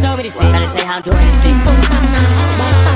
Show me the scene. Better take tell you how I'm doing.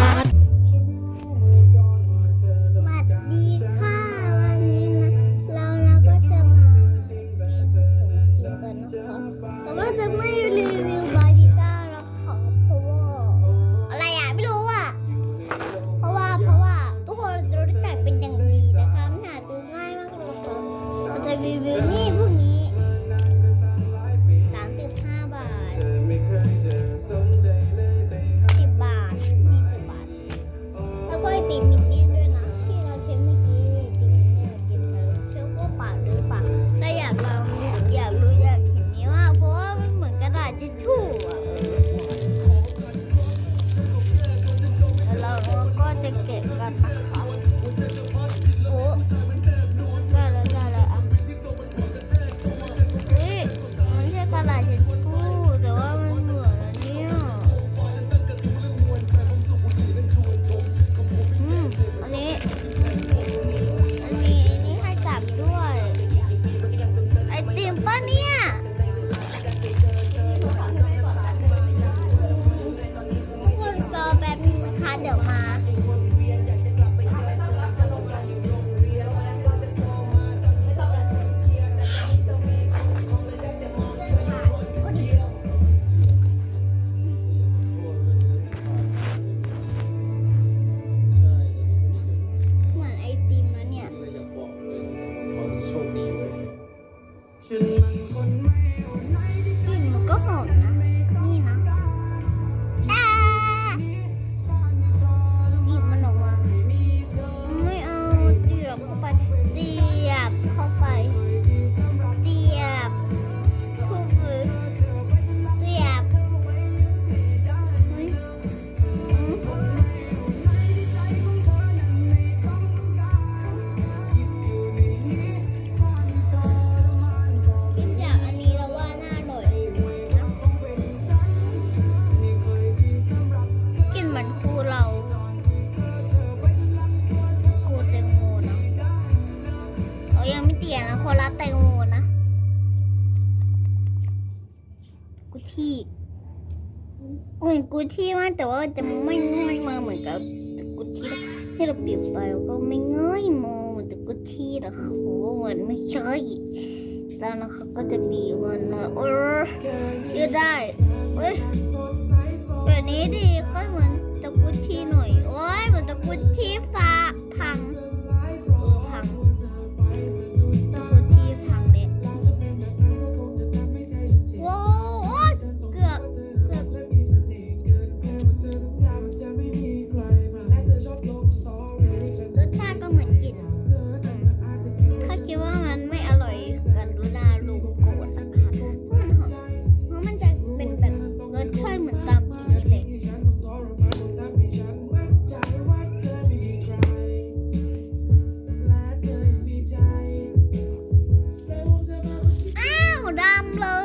คดีเว้ยฉันมันคนไม่อ่อนไหน คนละแตงโมนะ กุชี่เหมือนกุชี่มากแต่ว่าจะไม่ง่อยมาเหมือนกับกุชี่ที่เราเปลี่ยนไปก็ไม่ง่อยมาเหมือนกุชี่หรอกเหมือนไม่ใช่แล้วนะคะก็จะบีมันนะเออ้ยยืดได้เฮ้ยแบบนี้ดีค่อยเหมือนตะกุชี่หน่อยโอ้ยเหมือนตะกุชี่ download.